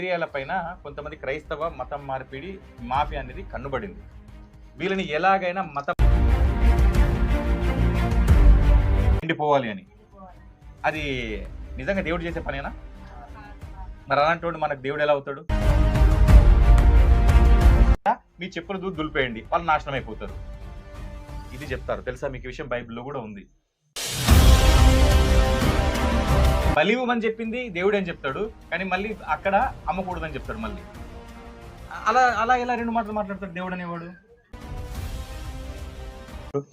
ఏరియాల పైన కొంతమంది క్రైస్తవ మతం మార్పిడి మాఫియా అనేది కన్నుబడింది. వీళ్ళని ఎలాగైనా మతం ఎండిపోవాలి అని. అది నిజంగా దేవుడు చేసే పనేనా? మరి అలాంటి వాడు మనకు దేవుడు ఎలా అవుతాడు? మీ చెప్పులు దూరు దులిపేయండి. వాళ్ళు నాశనం అయిపోతారు. ఇది చెప్తారు. తెలుసా? మీకు విషయం బైబిల్లో కూడా ఉంది. బలివ్వమని చెప్పింది దేవుడు అని చెప్తాడు కానీ మళ్ళీ అక్కడ అమ్మకూడదని చెప్తాడు మళ్ళీ. అలా అలా ఎలా రెండు మాటలు మాట్లాడతాడు దేవుడు అనేవాడు.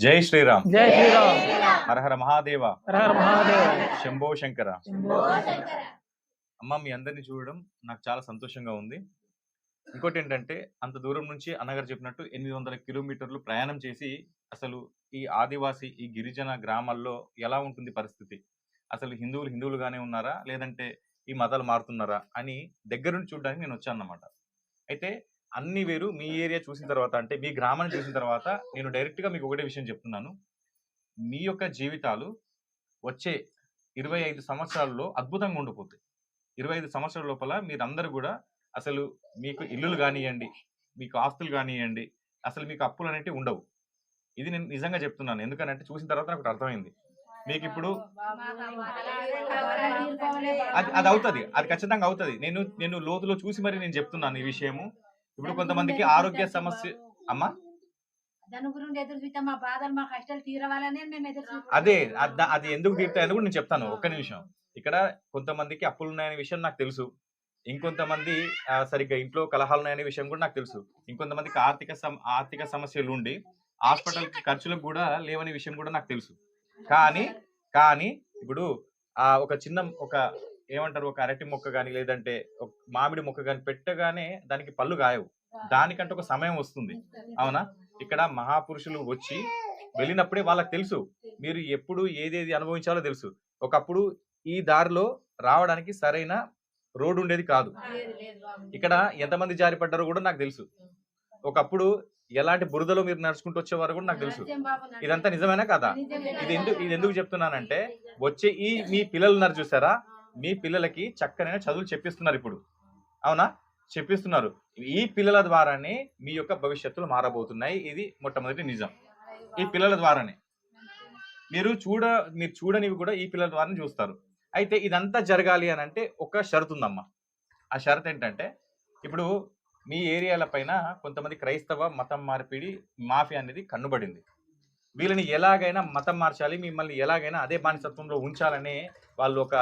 జై శ్రీరామ్. జై శ్రీరామ్. హరహర మహాదేవ. హర హర మహాదేవ. శంభో శంకర. అమ్మ మీ అందరిని చూడడం నాకు చాలా సంతోషంగా ఉంది. ఇంకోటి ఏంటంటే అంత దూరం నుంచి అన్నగారు చెప్పినట్టు ఎనిమిది వందల కిలోమీటర్లు ప్రయాణం చేసి అసలు ఈ ఆదివాసి ఈ గిరిజన గ్రామాల్లో ఎలా ఉంటుంది పరిస్థితి? అసలు హిందువులు హిందువులుగానే ఉన్నారా? లేదంటే ఈ మతాలు మారుతున్నారా? అని దగ్గరుండి చూడడానికి నేను వచ్చాను అన్నమాట. అయితే అన్ని వేరు మీ ఏరియా చూసిన తర్వాత అంటే మీ గ్రామాన్ని చూసిన తర్వాత నేను డైరెక్ట్గా మీకు ఒకటే విషయం చెప్తున్నాను. మీ యొక్క జీవితాలు వచ్చే ఇరవై ఐదు సంవత్సరాల్లో అద్భుతంగా ఉండిపోతాయి. ఇరవై ఐదు సంవత్సరాల లోపల మీరందరూ కూడా అసలు మీకు ఇల్లులు కానివ్వండి మీకు ఆస్తులు కానివ్వండి అసలు మీకు అప్పులు అనేవి ఉండవు. ఇది నేను నిజంగా చెప్తున్నాను. ఎందుకనంటే చూసిన తర్వాత నాకు అర్థమైంది. మీకు ఇప్పుడు అది అది అవుతుంది. అది ఖచ్చితంగా అవుతుంది. నేను నేను లోతులో చూసి మరి నేను చెప్తున్నాను ఈ విషయము. ఇప్పుడు కొంతమందికి ఆరోగ్య సమస్య అమ్మా. అదే అద- అది ఎందుకు తీరుతాయని కూడా నేను చెప్తాను. ఒక్క నిమిషం. ఇక్కడ కొంతమందికి అప్పులు ఉన్నాయనే విషయం నాకు తెలుసు. ఇంకొంతమంది సరిగ్గా ఇంట్లో కలహాలు ఉన్నాయనే విషయం కూడా నాకు తెలుసు. ఇంకొంతమందికి ఆర్థిక ఆర్థిక సమస్యలు ఉండి హాస్పిటల్ ఖర్చులకు కూడా లేవనే విషయం కూడా నాకు తెలుసు. కానీ కానీ ఇప్పుడు ఆ ఒక చిన్న ఒక ఏమంటారు ఒక అరటి మొక్క కానీ లేదంటే మామిడి మొక్క కానీ పెట్టగానే దానికి పళ్ళు కాయవు దానికంటే ఒక సమయం వస్తుంది. అవునా? ఇక్కడ మహాపురుషులు వచ్చి వెళ్ళినప్పుడే వాళ్ళకి తెలుసు. మీరు ఎప్పుడు ఏదేది అనుభవించాలో తెలుసు. ఒకప్పుడు ఈ దారిలో రావడానికి సరైన రోడ్డు ఉండేది కాదు. ఇక్కడ ఎంతమంది జారి పడ్డారో కూడా నాకు తెలుసు. ఒకప్పుడు ఎలాంటి బురదలో మీరు నడుచుకుంటూ వచ్చేవారు కూడా నాకు తెలుసు. ఇదంతా నిజమేనా కదా. ఇది ఎందుకు ఇది ఎందుకు చెప్తున్నానంటే వచ్చే ఈ మీ పిల్లలు ఉన్నారు చూసారా? మీ పిల్లలకి చక్కనైన చదువులు చెప్పిస్తున్నారు ఇప్పుడు. అవునా? చెప్పిస్తున్నారు. ఈ పిల్లల ద్వారానే మీ యొక్క భవిష్యత్తులు మారబోతున్నాయి. ఇది మొట్టమొదటి నిజం. ఈ పిల్లల ద్వారానే. మీరు చూడ మీరు చూడనివి కూడా ఈ పిల్లల ద్వారానే చూస్తారు. అయితే ఇదంతా జరగాలి అని అంటే ఒక షరతు ఉందమ్మా. ఆ షరత్ ఏంటంటే ఇప్పుడు మీ ఏరియాల పైన కొంతమంది క్రైస్తవ మతం మార్పిడి మాఫియా అనేది కన్నుబడింది. వీళ్ళని ఎలాగైనా మతం మార్చాలి మిమ్మల్ని ఎలాగైనా అదే బానిసత్వంలో ఉంచాలనే వాళ్ళు ఒక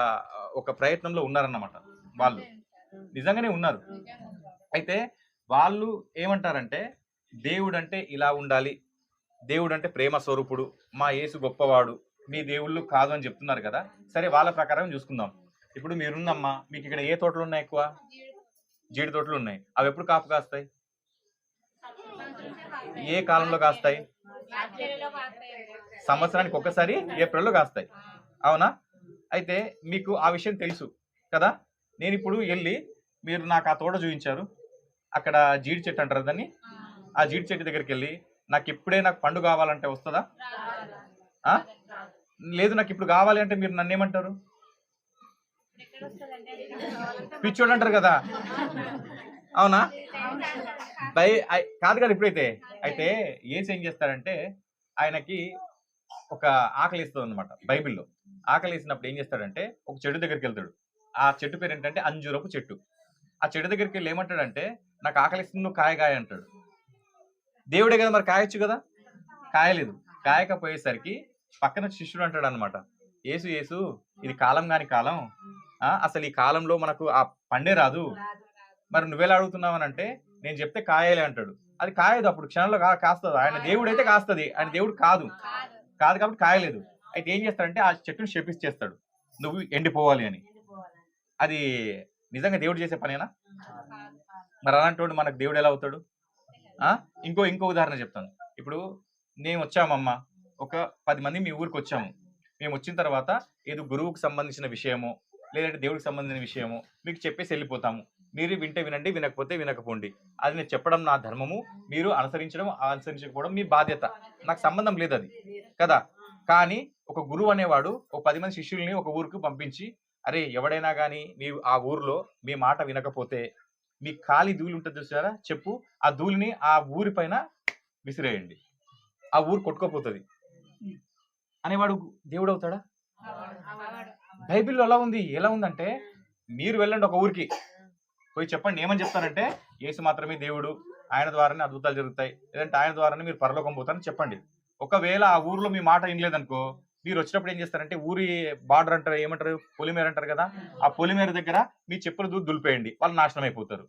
ఒక ప్రయత్నంలో ఉన్నారన్నమాట వాళ్ళు. నిజంగానే ఉన్నారు. అయితే వాళ్ళు ఏమంటారంటే దేవుడు అంటే ఇలా ఉండాలి. దేవుడు అంటే ప్రేమ స్వరూపుడు. మా యేసు గొప్పవాడు. మీ దేవుళ్ళు కాదు అని చెప్తున్నారు కదా. సరే వాళ్ళ ప్రకారం చూసుకుందాం. ఇప్పుడు మీరున్నమ్మా మీకు ఇక్కడ ఏ తోటలు ఉన్నాయి ఎక్కువ? జీడి తోటలు ఉన్నాయి. అవి ఎప్పుడు కాపు కాస్తాయి? ఏ కాలంలో కాస్తాయి? సంవత్సరానికి ఒక్కసారి ఏప్రిల్లో కాస్తాయి. అవునా? అయితే మీకు ఆ విషయం తెలుసు కదా? నేను ఇప్పుడు వెళ్ళి మీరు నాకు ఆ తోట చూపించారు. అక్కడ జీడి చెట్టు అంటారు దాన్ని? ఆ జీడి చెట్టు దగ్గరికి వెళ్ళి నాకు ఇప్పుడే నాకు పండు కావాలంటే వస్తుందా? లేదు నాకు ఇప్పుడు కావాలి అంటే మీరు నన్ను ఏమంటారు పిచ్చోడు అంటారు కదా. అవునా? బై కాదు కదా ఇప్పుడైతే. అయితే ఏసు ఏం చేస్తాడంటే ఆయనకి ఒక ఆకలి ఇస్తుంది అనమాట బైబిల్లో. ఆకలి వేసినప్పుడు ఏం చేస్తాడంటే ఒక చెట్టు దగ్గరికి వెళ్తాడు. ఆ చెట్టు పేరు ఏంటంటే అంజూరపు చెట్టు. ఆ చెట్టు దగ్గరికి వెళ్ళి ఏమంటాడంటే నాకు ఆకలి ఇస్తుంది నువ్వు అంటాడు. దేవుడే కదా మరి కాయొచ్చు కదా? కాయలేదు. కాయకపోయేసరికి పక్కన శిష్యుడు అంటాడు అనమాట ఏసు ఏసు ఇది కాలం కాని కాలం. అసలు ఈ కాలంలో మనకు ఆ పండే రాదు. మరి నువ్వెలా అడుగుతున్నావు అని అంటే నేను చెప్తే కాయలే అంటాడు. అది కాయదు అప్పుడు క్షణంలో కాస్తుంది? ఆయన దేవుడు అయితే కాస్తుంది. ఆయన దేవుడు కాదు. కాదు. కాబట్టి కాయలేదు. అయితే ఏం చేస్తాడంటే ఆ చెట్టుని శపిస్తేస్తాడు నువ్వు ఎండిపోవాలి అని. అది నిజంగా దేవుడు చేసే పనేనా? మరి అలాంటి మనకు దేవుడు ఎలా అవుతాడు? ఇంకో ఇంకో ఉదాహరణ చెప్తాను. ఇప్పుడు నేను వచ్చామమ్మా. ఒక పది మంది మీ ఊరికి వచ్చాము. మేము వచ్చిన తర్వాత ఏదో గురువుకు సంబంధించిన విషయమో లేదంటే దేవుడికి సంబంధించిన విషయము మీకు చెప్పేసి వెళ్ళిపోతాము. మీరు వింటే వినండి వినకపోతే వినకపోండి. అది నేను చెప్పడం నా ధర్మము మీరు అనుసరించడం అనుసరించకపోవడం మీ బాధ్యత. నాకు సంబంధం లేదు అది కదా? కానీ ఒక గురువు అనేవాడు ఒక పది మంది శిష్యుల్ని ఒక ఊరికి పంపించి అరే ఎవడైనా కానీ మీ ఆ ఊరిలో మీ మాట వినకపోతే మీ ఖాళీ ధూళి ఉంటుంది చూసారా? చెప్పు ఆ ధూళిని ఆ ఊరి పైన విసిరేయండి. ఆ ఊరు కొట్టుకోపోతుంది. అనేవాడు దేవుడు అవుతాడా? బైబిల్లో ఎలా ఉంది? ఎలా ఉందంటే మీరు వెళ్ళండి ఒక ఊరికి. పోయి చెప్పండి ఏమని చెప్తారంటే యేసు మాత్రమే దేవుడు ఆయన ద్వారానే అద్భుతాలు జరుగుతాయి. లేదంటే ఆయన ద్వారానే మీరు పరలోకం పోతారని చెప్పండి. ఒకవేళ ఆ ఊర్లో మీ మాట వినలేదనుకో మీరు వచ్చినప్పుడు ఏం చేస్తారంటే ఊరి బార్డర్ అంటారు ఏమంటారు? పొలిమేర అంటారు కదా ఆ పొలిమేర దగ్గర మీ చెప్పులు దూరు దులిపేయండి వాళ్ళు నాశనం అయిపోతారు.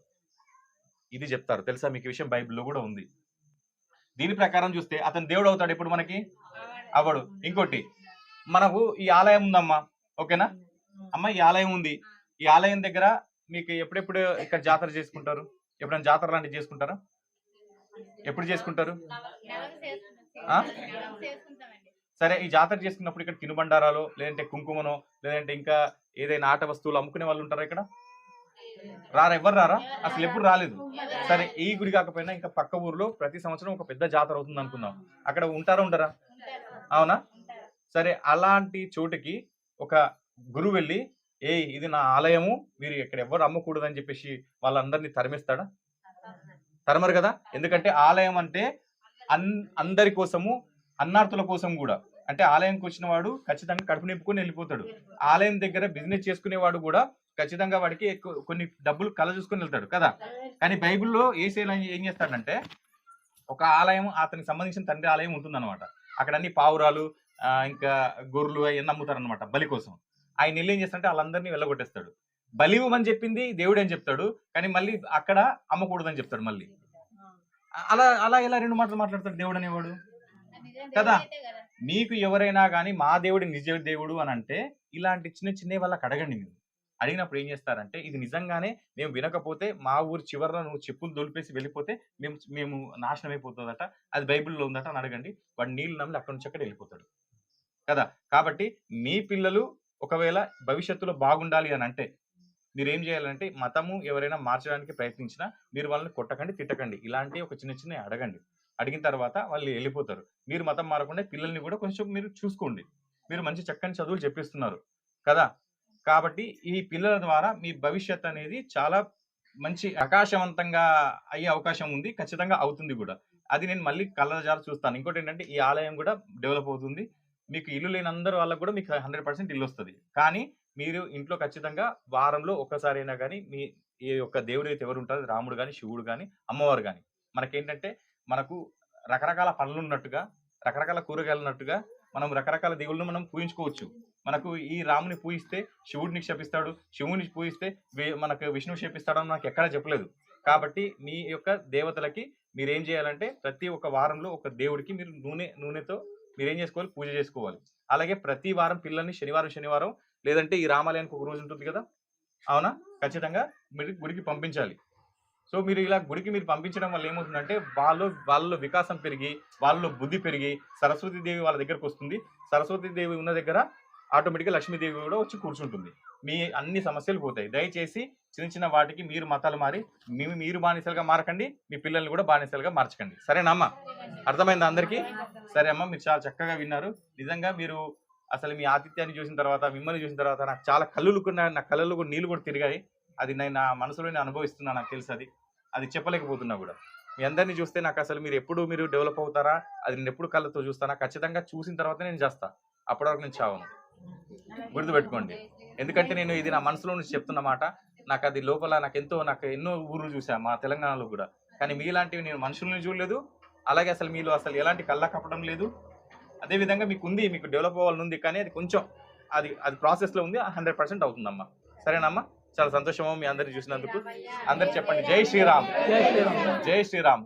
ఇది చెప్తారు. తెలుసా మీకు విషయం? బైబిల్లో కూడా ఉంది. దీని ప్రకారం చూస్తే అతను దేవుడు అవుతాడు ఇప్పుడు మనకి? అవడు. ఇంకోటి మనకు ఈ ఆలయం ఉందమ్మా. ఓకేనా? అమ్మ ఈ ఆలయం ఉంది. ఈ ఆలయం దగ్గర మీకు ఎప్పుడెప్పుడు ఇక్కడ జాతర చేసుకుంటారు? ఎప్పుడైనా జాతర లాంటివి చేసుకుంటారా? ఎప్పుడు చేసుకుంటారు? సరే ఈ జాతర చేసుకున్నప్పుడు ఇక్కడ తినుబండారాలు లేదంటే కుంకుమనో లేదంటే ఇంకా ఏదైనా ఆట వస్తువులు అమ్ముకునే వాళ్ళు ఉంటారా ఇక్కడ? రారా? ఎవరు రారా? అసలు ఎప్పుడు రాలేదు. సరే ఈ గుడి కాకపోయినా ఇంకా పక్క ఊర్లో ప్రతి సంవత్సరం ఒక పెద్ద జాతర అవుతుంది అనుకుందాం అక్కడ ఉంటారా? ఉండరా అవునా? సరే అలాంటి చోటుకి ఒక గురువు వెళ్ళి ఏ ఇది నా ఆలయము మీరు ఇక్కడ ఎవరు అమ్మకూడదు అని చెప్పేసి వాళ్ళందరినీ తరిమిస్తాడా? తరమరు కదా? ఎందుకంటే ఆలయం అంటే అన్ అందరి కోసము అన్నార్థుల కోసం కూడా. అంటే ఆలయంకి వచ్చిన వాడు ఖచ్చితంగా కడుపు నింపుకొని వెళ్ళిపోతాడు. ఆలయం దగ్గర బిజినెస్ చేసుకునేవాడు కూడా ఖచ్చితంగా వాడికి ఎక్కువ- కొన్ని డబ్బులు కల చూసుకొని వెళ్తాడు కదా? కానీ బైబిల్లో ఏసే ఏం చేస్తాడంటే ఒక ఆలయం అతనికి సంబంధించిన తండ్రి ఆలయం ఉంటుందన్నమాట. అక్కడ అన్ని పావురాలు ఇంకా గొర్రెలు అవన్నీ అమ్ముతారు అనమాట బలి కోసం. ఆయన వెళ్ళి ఏం చేస్తాడంటే వాళ్ళందరినీ వెళ్ళగొట్టేస్తాడు. బలి ఇవ్వమని చెప్పింది దేవుడు అని చెప్తాడు కానీ మళ్ళీ అక్కడ అమ్మకూడదని చెప్తాడు మళ్ళీ. అలా అలా ఎలా రెండు మాటలు మాట్లాడతాడు దేవుడు అనేవాడు. కదా. మీకు ఎవరైనా కానీ మా దేవుడు నిజ దేవుడు అని అంటే ఇలాంటి చిన్న చిన్న వాళ్ళకి అడగండి మీరు. అడిగినప్పుడు ఏం చేస్తారంటే ఇది నిజంగానే మేము వినకపోతే మా ఊరు చివరన నువ్వు చెప్పులు దొలిపేసి వెళ్ళిపోతే మేము మేము నాశనం అయిపోతుందట అది బైబిల్లో ఉందట అని అడగండి. వాడు నీళ్ళు నమ్మి అక్కడి నుంచి అక్కడ వెళ్ళిపోతాడు. కదా? కాబట్టి మీ పిల్లలు ఒకవేళ భవిష్యత్తులో బాగుండాలి అని అంటే మీరు ఏం చేయాలంటే మతము ఎవరైనా మార్చడానికి ప్రయత్నించినా మీరు వాళ్ళని కొట్టకండి తిట్టకండి. ఇలాంటి ఒక చిన్న చిన్న అడగండి. అడిగిన తర్వాత వాళ్ళు వెళ్ళిపోతారు. మీరు మతం మారకుండా పిల్లల్ని కూడా కొంచెం మీరు చూసుకోండి. మీరు మంచి చక్కని చదువులు చెప్పిస్తున్నారు కదా? కాబట్టి ఈ పిల్లల ద్వారా మీ భవిష్యత్ అనేది చాలా మంచి ప్రకాశవంతంగా అయ్యే అవకాశం ఉంది ఖచ్చితంగా అవుతుంది కూడా. అది నేను మళ్ళీ కళ్ళజారు చూస్తాను. ఇంకోటి ఏంటంటే ఈ ఆలయం కూడా డెవలప్ అవుతుంది. మీకు ఇల్లు లేని అందరు వాళ్ళకు కూడా మీకు హండ్రెడ్ పర్సెంట్ ఇల్లు వస్తుంది. కానీ మీరు ఇంట్లో ఖచ్చితంగా వారంలో ఒక్కసారి అయినా కానీ మీ ఈ యొక్క దేవుడు అయితే ఎవరు ఉంటారు? రాముడు కానీ శివుడు కానీ అమ్మవారు కానీ మనకేంటంటే మనకు రకరకాల పనులు ఉన్నట్టుగా రకరకాల కూరగాయలు ఉన్నట్టుగా మనం రకరకాల దేవుళ్ళను మనం పూజించుకోవచ్చు. మనకు ఈ రాముని పూజిస్తే శివుడిని క్షపిస్తాడు శివుని పూజిస్తే వి- మనకు విష్ణువు శపిస్తాడని నాకు ఎక్కడా చెప్పలేదు. కాబట్టి మీ యొక్క దేవతలకి మీరు ఏం చేయాలంటే ప్రతి ఒక్క వారంలో ఒక దేవుడికి మీరు నూనె నూనెతో మీరేం చేసుకోవాలి? పూజ చేసుకోవాలి. అలాగే ప్రతి వారం పిల్లల్ని శనివారం శనివారం లేదంటే ఈ రామాలయానికి ఒక రోజు ఉంటుంది కదా? అవునా? ఖచ్చితంగా మీరు గుడికి పంపించాలి. సో మీరు ఇలా గుడికి మీరు పంపించడం వల్ల ఏమవుతుందంటే వాళ్ళు వాళ్ళలో వికాసం పెరిగి వాళ్ళలో బుద్ధి పెరిగి సరస్వతి దేవి వాళ్ళ దగ్గరకు వస్తుంది. సరస్వతి దేవి ఉన్న దగ్గర ఆటోమేటిక్గా లక్ష్మీదేవి కూడా వచ్చి కూర్చుంటుంది. మీ అన్ని సమస్యలు పోతాయి. దయచేసి చిన్న చిన్న వాటికి మీరు మతాలు మారి మీ మీరు బానిసలుగా మారకండి మీ పిల్లల్ని కూడా బానిసలుగా మార్చకండి. సరేనా అమ్మ? అర్థమైందా అందరికీ? సరే అమ్మ మీరు చాలా చక్కగా విన్నారు. నిజంగా మీరు అసలు మీ ఆతిథ్యాన్ని చూసిన తర్వాత మిమ్మల్ని చూసిన తర్వాత నాకు చాలా కళ్ళు నా కళ్ళలో కూడా నీళ్ళు కూడా తిరిగాయి. అది నేను నా మనసులో నేను అనుభవిస్తున్నా నాకు తెలుసు అది. అది చెప్పలేకపోతున్నా కూడా. మీ అందరినీ చూస్తే నాకు అసలు మీరు ఎప్పుడు మీరు డెవలప్ అవుతారా? అది నేను ఎప్పుడు కళ్ళతో చూస్తానా? ఖచ్చితంగా చూసిన తర్వాత నేను చేస్తా. అప్పటివరకు నేను చావను. గుర్తుపెట్టుకోండి. ఎందుకంటే నేను ఇది నా మనసులో నుంచి చెప్తున్న మాట. నాకు అది లోపల నాకు ఎంతో నాకు ఎన్నో ఊర్లు చూసా మా తెలంగాణలో కూడా. కానీ మీలాంటివి నేను మనుషుల్ని చూడలేదు. అలాగే అసలు మీలో అసలు ఎలాంటి కళ్ళ కప్పడం లేదు. అదే విధంగా మీకు ఉంది మీకు డెవలప్ అవ్వాలని ఉంది కానీ అది కొంచెం అది అది ప్రాసెస్లో ఉంది హండ్రెడ్ పర్సెంట్ అవుతుందమ్మా. సరేనమ్మా? చాలా సంతోషము మీ అందరిని చూసినందుకు. అందరు చెప్పండి జై శ్రీరామ్. జై శ్రీరామ్. జై శ్రీరామ్.